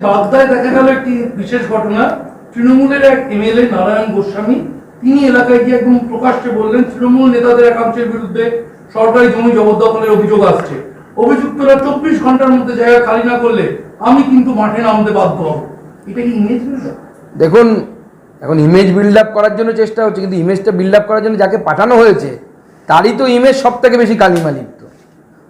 বাগদায় দেখা গেল একটি বিশেষ ঘটনা। তৃণমূলের এক এমএলএ নারায়ণ গোস্বামী, তিনি এলাকায় গিয়ে একদম প্রকাশ্যে বললেন, তৃণমূল নেতাদের একাংশের বিরুদ্ধে সরকারি জমি জবরদখলের অভিযোগ আসছে। অভিযুক্তরা চব্বিশ ঘণ্টার মধ্যে জায়গা খালি না করলে আমি কিন্তু মাঠে নামতে বাধ্য হব। এটা কি ইমেজ দেখুন, এখন ইমেজ বিল্ড আপ করার জন্য চেষ্টা হচ্ছে, কিন্তু ইমেজটা বিল্ড আপ করার জন্য যাকে পাঠানো হয়েছে, তারই তো ইমেজ সব থেকে বেশি কালিমালিপ্ত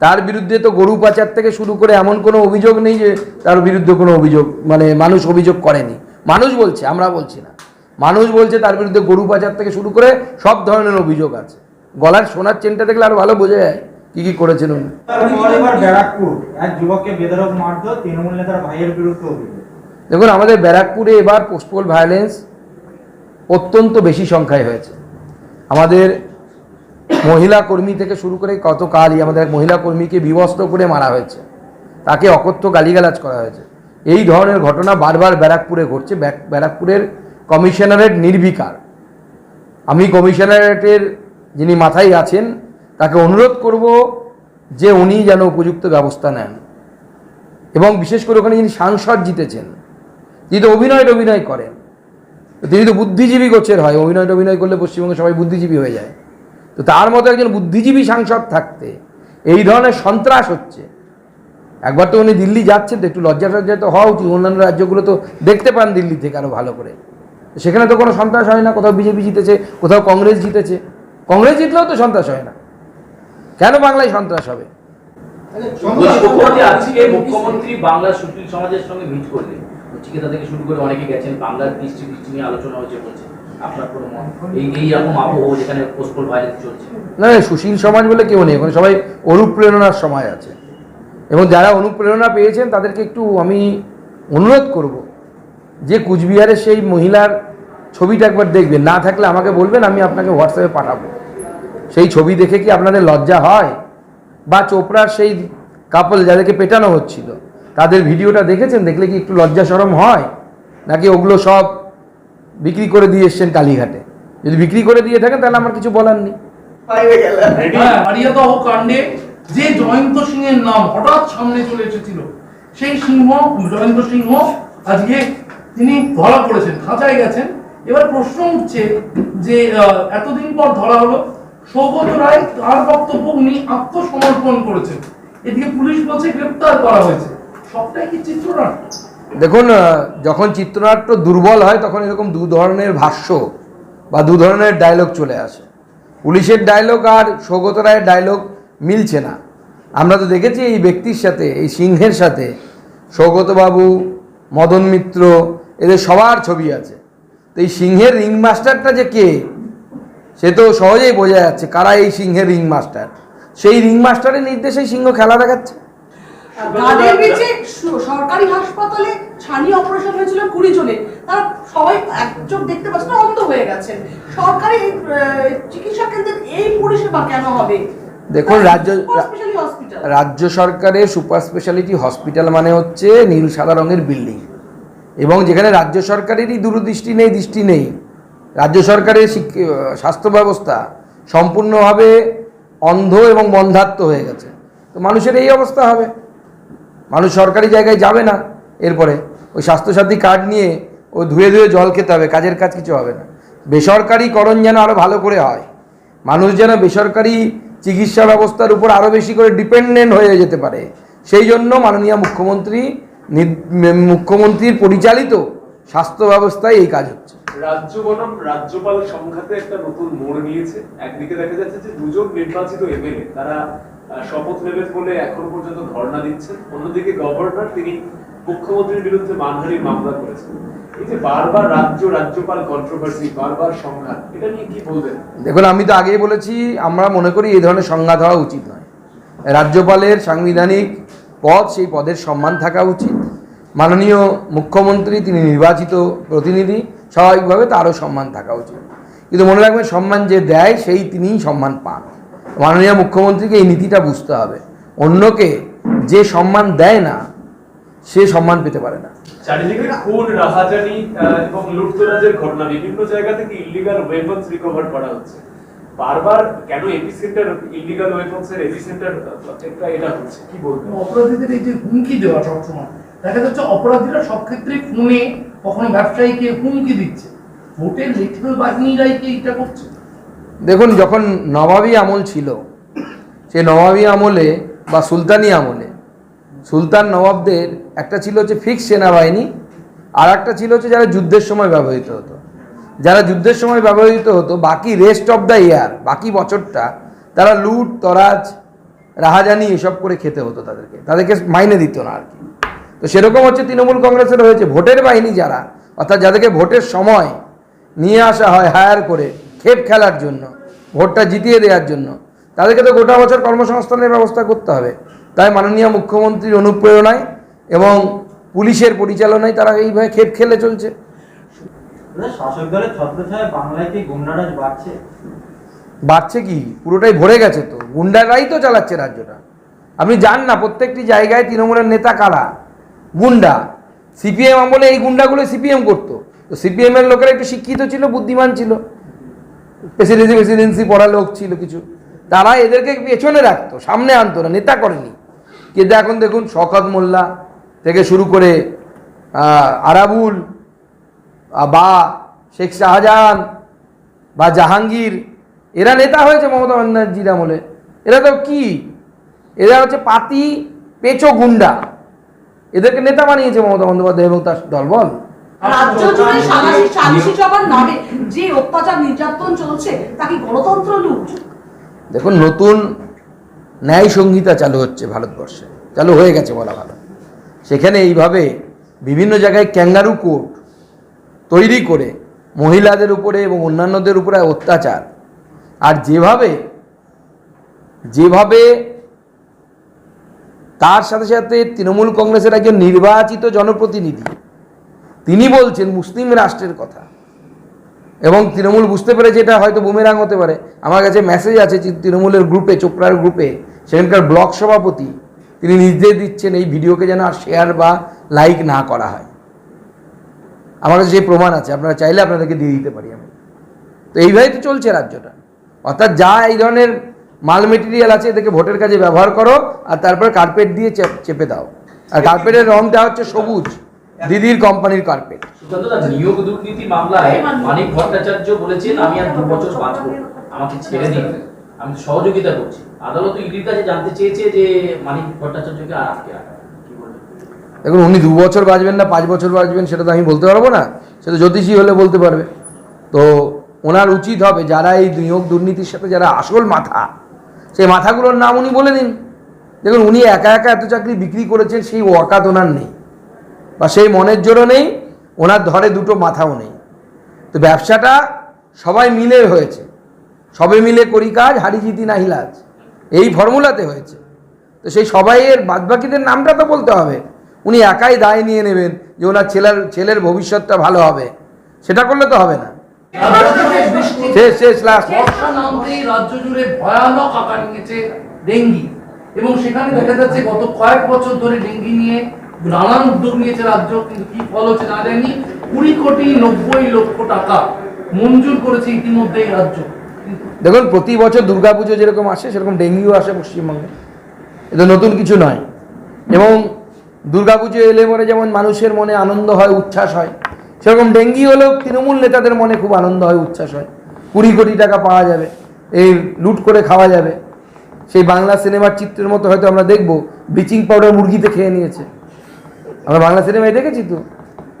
তার বিরুদ্ধে তো গরু পাচার থেকে শুরু করে এমন কোনো অভিযোগ নেই যে তার বিরুদ্ধে কোনো অভিযোগ মানে মানুষ অভিযোগ করেনি। মানুষ বলছে আমরা বলছি না। মানুষ বলছে তার বিরুদ্ধে গরু পাচার থেকে শুরু করে সব ধরনের অভিযোগ আছে। গলার সোনার চেনটা দেখলে আরও ভালো বোঝা যায় কি কি করেছেন উনি। দেখুন আমাদের ব্যারাকপুরে এবার পোস্টপোল ভায়োলেন্স অত্যন্ত বেশি সংখ্যায় হয়েছে। আমাদের মহিলা কর্মী থেকে শুরু করে গতকালই আমাদের এক মহিলা কর্মীকে বিবস্ত্র করে মারা হয়েছে। তাকে অকথ্য গালিগালাজ করা হয়েছে। এই ধরনের ঘটনা বারবার ব্যারাকপুরে ঘটছে। ব্যারাকপুরের কমিশনারেট নির্বিকার। আমি কমিশনারেটের যিনি মাথায় আছেন, তাকে অনুরোধ করব যে উনি যেন উপযুক্ত ব্যবস্থা নেন। এবং বিশেষ করে ওখানে যিনি সাংসদ জিতেছেন, তিনি তো অভিনয় অভিনয় করেন। তিনি তো বুদ্ধিজীবী গোছের হয়। অভিনয় অভিনয় করলে পশ্চিমবঙ্গে সবাই বুদ্ধিজীবী হয়ে যায়। তো তার মতো একজন বুদ্ধিজীবী সাংসদ থাকতে এই ধরনের সন্ত্রাস হচ্ছে। একবার তো উনি দিল্লি যাচ্ছেন তো একটু লজ্জা সজ্জা তো হওয়া উচিত। অন্যান্য রাজ্যগুলো তো দেখতে পান দিল্লি থেকে আরও ভালো করে। সেখানে তো কোনো সন্ত্রাস হয় না কোথাও বিজেপি জিতেছে কোথাও কংগ্রেস জিতেছে। কংগ্রেস জিতলেও তো সন্ত্রাস হয় না। কেন বাংলায় সন্ত্রাস হবে? মুখ্যমন্ত্রী আজকে মুখ্যমন্ত্রী বাংলার সুশীল সমাজের সঙ্গে মিট করলেন। থেকে শুরু করে অনেকে গেছেন বাংলার দৃষ্টি দৃষ্টি নিয়ে আলোচনা হয়েছে বলছে। না, সুশীল সমাজ বলে কেউ নেই। ওখানে সবাই অনুপ্রেরণার সময় আছে। এবং যারা অনুপ্রেরণা পেয়েছেন তাদেরকে একটু আমি অনুরোধ করব যে কুচবিহারের সেই মহিলার ছবিটা একবার দেখবেন। না থাকলে আমাকে বলবেন আমি আপনাকে হোয়াটসঅ্যাপে পাঠাবো। সেই ছবি দেখে কি আপনাদের লজ্জা হয়? বা চোপড়ার সেই কাপল যাদেরকে পেটানো হচ্ছিল তাদের ভিডিওটা দেখেছেন? দেখলে কি একটু লজ্জা সরম হয়? নাকি ওগুলো সব বিক্রি করে দিয়ে এসছেন কালীঘাটে। যদি বিক্রি করে দিয়ে থাকেন তাহলে আমার কিছু বলার নেই। হ্যাঁ যে জয়ন্ত সিং এর নাম হঠাৎ সামনে চলে এসেছিল সেই সিংহ জয়ন্ত সিংহ আজকে তিনি ধরা পড়েছেন খাঁচায় গেছেন। এবার প্রশ্ন উঠছে যে আহ, এতদিন পর ধরা হলো সৌগত রায় তার বক্তব্য উনি আত্মসমর্পণ করেছেন। এদিকে পুলিশ বলছে গ্রেপ্তার করা হয়েছে। সবটাই কি চিত্রনাট্য? দেখুন যখন চিত্রনাট্য দুর্বল হয়, তখন এরকম দু ধরনের ভাষ্য বা দু ধরনের ডায়লগ চলে আসে। পুলিশের ডায়লগ আর সৌগত রায়ের ডায়লগ মিলছে না। আমরা তো দেখেছি এই ব্যক্তির সাথে, এই সিংহের সাথে, সৌগতবাবু, মদন মিত্র, এদের সবার ছবি আছে। তো এই সিংহের রিং মাস্টারটা যে কে, সে তো সহজেই বোঝা যাচ্ছে কারা এই সিংহের রিং মাস্টার সেই রিং মাস্টারের নির্দেশেই সিংহ খেলা দেখাচ্ছে। তাদের বেঁচে সরকারি হাসপাতালে ছানি অপারেশন হয়েছিল কুড়ি জনের। তারা সবাই এক চোখ দেখতে পাচ্ছে না অন্ধ হয়ে গেছেন। সরকারি চিকিৎসা কেন্দ্রের এই পরিষেবা কেন হবে? দেখুন, রাজ্য- রাজ্য সরকারের সুপার স্পেশালিটি হসপিটাল মানে হচ্ছে নীল সাদা রঙের বিল্ডিং। এবং যেখানে রাজ্য সরকারেরই দূরদৃষ্টি নেই দৃষ্টি নেই। রাজ্য সরকারের স্বাস্থ্য ব্যবস্থা সম্পূর্ণভাবে অন্ধ এবং বন্ধাত্ম হয়ে গেছে। তো মানুষের এই অবস্থা হবে। মানুষ সরকারি জায়গায় যাবে না। এরপরে ওই স্বাস্থ্যসাথী কার্ড নিয়ে ও ধুয়ে ধুয়ে জল খেতে হবে, কাজের কাজ কিছু হবে না। বেসরকারিকরণ যেন আরও ভালো করে হয়। মানুষ যেন বেসরকারি চিকিৎসা ব্যবস্থার উপর আরও বেশি করে ডিপেন্ডেন্ট হয়ে যেতে পারে। সেই জন্য মাননীয় মুখ্যমন্ত্রী মুখ্যমন্ত্রীর পরিচালিত স্বাস্থ্য ব্যবস্থায় এই কাজ হচ্ছে। রাজ্যপাল সংঘাতে একটা নতুন মোড় নিয়েছে। একদিকে দেখা যাচ্ছে যে দুজন নির্বাচিত এমএলএ, তারা শপথ নেবেন বলে এখন পর্যন্ত ধর্ণা দিচ্ছেন। অন্যদিকে গভর্নর তিনি মুখ্যমন্ত্রীর বিরুদ্ধে মানহানির মামলা করেছেন। দেখুন, আমি তো আগেই বলেছি, আমরা মনে করি এই ধরনের সংঘাত হওয়া উচিত নয়। রাজ্যপালের সাংবিধানিক পদ, সেই পদের সম্মান থাকা উচিত। মাননীয় মুখ্যমন্ত্রী, তিনি নির্বাচিত প্রতিনিধি, স্বাভাবিকভাবে তারও সম্মান থাকা উচিত। কিন্তু মনে রাখবেন, সম্মান যে দেয়, সেই তিনিই সম্মান পান। মাননীয় মুখ্যমন্ত্রীকে এই নীতিটা বুঝতে হবে। অন্যকে যে সম্মান দেয় না সে সম্মান পেতে পারে না। চারিদিকে খুন রাহাজানি আহ, এবং লুটতরাজের ঘটনা বিভিন্ন জায়গা থেকে ইলিগাল ওয়েপন্স রিকভার করা হচ্ছে। বারবার কেন এপি সেন্টার ইলিগাল ওয়েপন্স এর এপি সেন্টার এটা হচ্ছে। কি বলবেন অপরাধীদের এই যে হুমকি দেওয়া সবসময় দেখা যাচ্ছে অপরাধীরা সব ক্ষেত্রে ফোনে কখনো ব্যবসায়ীকে হুমকি দিচ্ছে। ভোটের লিটল বাহিনীরাই কি এটা করছে? দেখুন, যখন নবাবী আমল ছিল, সে নবাবী আমলে বা সুলতানি আমলে, সুলতান নবাবদের একটা ছিল হচ্ছে ফিক্স সেনাবাহিনী, আর একটা ছিল হচ্ছে যারা যুদ্ধের সময় ব্যবহৃত হতো। যারা যুদ্ধের সময় ব্যবহৃত হতো, বাকি রেস্ট অফ দ্য ইয়ার বাকি বছরটা, তারা লুট, তরাজ, রাহাজানি এসব করে খেতে হতো তাদেরকে। তাদেরকে মাইনে দিত না আর কি। তো সেরকম হচ্ছে তৃণমূল কংগ্রেসের হয়েছে। ভোটের বাহিনী যারা, অর্থাৎ যাদেরকে ভোটের সময় নিয়ে আসা হয় হায়ার করে খেপ খেলার জন্য ভোটটা জিতিয়ে দেওয়ার জন্য। তাদেরকে তো গোটা বছর কর্মসংস্থানের ব্যবস্থা করতে হবে। তাই মাননীয় মুখ্যমন্ত্রীর অনুপ্রেরণায় এবং পুলিশের পরিচালনায় তারা এইভাবে খেপ খেলে চলছে। শাসক দলের ছত্রছায় বাংলায় কি গুন্ডারাজ বাড়ছে? বাড়ছে কি? পুরোটাই ভরে গেছে তো। গুন্ডারাই তো চালাচ্ছে রাজ্যটা। আপনি যান না প্রত্যেকটি জায়গায় তৃণমূলের নেতা কারা? গুন্ডা। সিপিএম আমলে এই গুন্ডাগুলো সিপিএম করতো। তো সিপিএম এর লোকেরা একটু শিক্ষিত ছিল বুদ্ধিমান ছিল। প্রেসিডেন্সি প্রেসিডেন্সি পড়া লোক ছিল কিছু। তারা এদেরকে পেছনে রাখতো, সামনে আনতো না, নেতা করেনি। কিন্তু এখন দেখুন শকত মোল্লা থেকে শুরু করে আরাবুল বা শেখ শাহজাহান বা জাহাঙ্গীর, এরা নেতা হয়েছে মমতা ব্যানার্জির আমলে। এরা তো কি? এরা হচ্ছে পাতি পেচো গুন্ডা। এদেরকে নেতা বানিয়েছে মমতা বন্দ্যোপাধ্যায় এবং তার দলবল। রাজ্য জুড়ে সভার নামে যে অত্যাচার নির্যাতন চলছে তা কি গণতন্ত্র লুট? দেখুন নতুন ন্যায় সংহিতা চালু হচ্ছে ভারতবর্ষে। চালু হয়ে গেছে বলা ভালো। সেখানে এইভাবে বিভিন্ন জায়গায় ক্যাঙ্গারু কোর্ট তৈরি করে মহিলাদের উপরে এবং অন্যান্যদের উপরে অত্যাচার। আর যেভাবে যেভাবে তার সাথে সাথে তৃণমূল কংগ্রেসের একজন নির্বাচিত জনপ্রতিনিধি তিনি বলছেন মুসলিম রাষ্ট্রের কথা। এবং তৃণমূল বুঝতে পেরেছে এটা হয়তো বুমেরাং হতে পারে। আমার কাছে মেসেজ আছে তৃণমূলের গ্রুপে চোপড়ার গ্রুপে সেখানকার ব্লক সভাপতি, তিনি নির্দেশ দিচ্ছেন এই ভিডিওকে যেন আর শেয়ার বা লাইক না করা হয়। আমার কাছে যে প্রমাণ আছে, আপনারা চাইলে আপনাদেরকে দিয়ে দিতে পারি আমি। তো এইভাবেই তো চলছে রাজ্যটা। অর্থাৎ যা এই ধরনের মাল মেটেরিয়াল আছে, এদেরকে ভোটের কাজে ব্যবহার করো, আর তারপর কার্পেট দিয়ে চেপ- দাও। আর কার্পেটের রংটা হচ্ছে সবুজ। দিদির কোম্পানির কার্পেট নিয়োগ দুর্নীতি মামলায় মানিক ভট্টাচার্য বলেছেন আমি আর দু বছর বাঁচবো আমাকে ছেড়ে দিন। আমি সহযোগিতা করছি। আদালত ইডির কাছে জানতে চেয়েছে যে মানিক ভট্টাচার্যকে আর আটকে রাখা দেখুন উনি দু বছর বাঁচবেন না পাঁচ বছর বাঁচবেন সেটা তো আমি বলতে পারব না। সেটা জ্যোতিষী হলে বলতে পারবে। তো ওনার উচিত হবে যারা এই নিয়োগ দুর্নীতির সাথে যারা আসল মাথা সেই মাথাগুলোর নাম উনি বলে দিন। দেখুন উনি একা একা এত চাকরি বিক্রি করেছেন সেই ওয়াকাত ওনার নেই। বা সেই মনের জোরও নেই, ওনার ধরে দুটো মাথাও নেই। তো ব্যবসাটা সবাই মিলে হয়েছে। সবে মিলে করি কাজ, হারি জিতি নাহিলাজ এই ফর্মুলাতে হয়েছে। তো সেই সবাইয়ের বাদবাকিদের নামটা তো বলতে হবে। উনি একাই দায় নিয়ে নেবেন যে ওনার ছেলের ছেলের ভবিষ্যৎটা ভালো হবে। সেটা করলে তো হবে না। শেষ শেষ এবং সেখানে দেখা যাচ্ছে গত কয়েক বছর ধরে ডেঙ্গি নিয়ে নানান উদ্যোগ নিয়েছে রাজ্য, কিন্তু কি ফল হচ্ছে না জানি কুড়ি কোটি নব্বই লক্ষ টাকা মঞ্জুর করেছে ইতিমধ্যেই রাজ্য। দেখুন, প্রতি বছর দুর্গাপুজো যেরকম আসে, সেরকম ডেঙ্গিও আসে পশ্চিমবঙ্গে। এটা নতুন কিছু নয়। এবং দুর্গাপুজো এলে পরে যেমন মানুষের মনে আনন্দ হয়, উচ্ছ্বাস হয়। সেরকম ডেঙ্গি হলেও তৃণমূল নেতাদের মনে খুব আনন্দ হয়, উচ্ছ্বাস হয়। কুড়ি কোটি টাকা পাওয়া যাবে, এই লুট করে খাওয়া যাবে। সেই বাংলা সিনেমার চিত্রের মতো হয়তো আমরা দেখব, ব্লিচিং পাউডার মুরগিতে খেয়ে নিয়েছে। আমরা বাংলা সিনেমায় দেখেছি তো।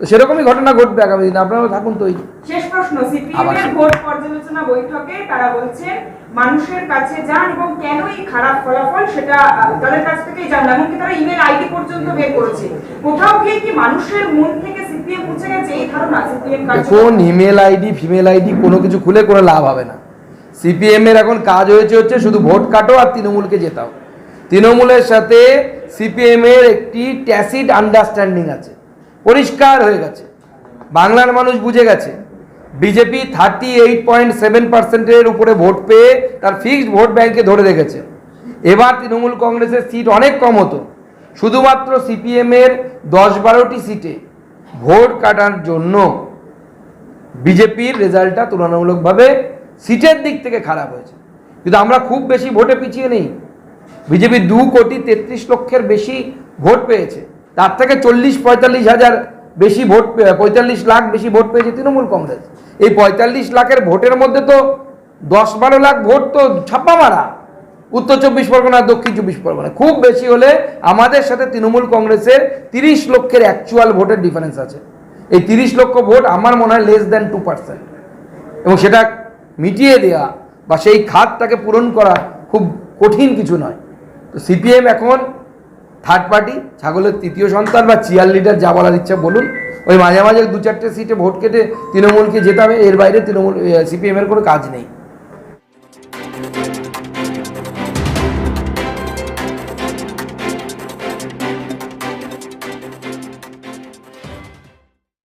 সেরকমই ঘটনা ঘটবে আগামী দিনে। আপনারাও থাকুন তো শেষ প্রশ্ন সিপিএম এর ভোট পর্যালোচনা বৈঠকে তারা বলছেন মানুষের কাছে যান এবং কেন এই খারাপ ফলাফল সেটা তাদের কাছ থেকেই জানলাম এমনকি তারা ইমেল আইডি পর্যন্ত বের করেছে। কোথাও গিয়ে কি মানুষের মন থেকে সিপিএম মুছে গেছে? এই ধারণা সিপিএম দেখুন ইমেল আইডি ফিমেল আইডি কোনো কিছু খুলে কোনো লাভ হবে না। সিপিএম এর এখন কাজ হয়েছে হচ্ছে শুধু ভোট কাটো আর তৃণমূলকে জেতাও। তৃণমূলের সাথে সিপিএম এর একটি ট্যাসিড আন্ডারস্ট্যান্ডিং আছে। পরিষ্কার হয়ে গেছে। বাংলার মানুষ বুঝে গেছে। BJP thirty eight point seven পার্সেন্টের উপরে ভোট পেয়ে তার ফিক্সড ভোট ব্যাংকে ধরে রেখেছে। এবার তৃণমূল কংগ্রেসের সিট অনেক কম হতো। শুধুমাত্র সিপিএম এর দশ বারোটি সিটে ভোট কাটার জন্য বিজেপির রেজাল্টটা তুলনামূলকভাবে সিটের দিক থেকে খারাপ হয়েছে। কিন্তু আমরা খুব বেশি ভোটে পিছিয়ে নেই। বিজেপি দু কোটি তেত্রিশ লক্ষের বেশি ভোট পেয়েছে। তার থেকে চল্লিশ, পঁয়তাল্লিশ হাজার বেশি ভোট পঁয়তাল্লিশ লাখ বেশি ভোট পেয়েছে তৃণমূল কংগ্রেস। এই পঁয়তাল্লিশ লাখের ভোটের মধ্যে তো দশ বারো লাখ ভোট তো ছাপ্পা মারা। উত্তর চব্বিশ পরগনা, দক্ষিণ চব্বিশ পরগনা। খুব বেশি হলে আমাদের সাথে তৃণমূল কংগ্রেসের তিরিশ লক্ষের অ্যাকচুয়াল ভোটের ডিফারেন্স আছে। এই তিরিশ লক্ষ ভোট আমার মনে হয় লেস দ্যান টু পার্সেন্ট এবং সেটা মিটিয়ে দেওয়া বা সেই খাতটাকে পূরণ করা খুব কঠিন কিছু নয়। তো সিপিএম এখন থার্ড পার্টি ছাগলের তৃতীয় সন্তান বা চিয়ার লিডার যা বলার ইচ্ছা বলুন। ওই মাঝে মাঝে দু চারটে সিটে ভোট কেটে তৃণমূলকে যেতে হবে এর বাইরে তৃণমূল সিপিএমের কোনো কাজ নেই।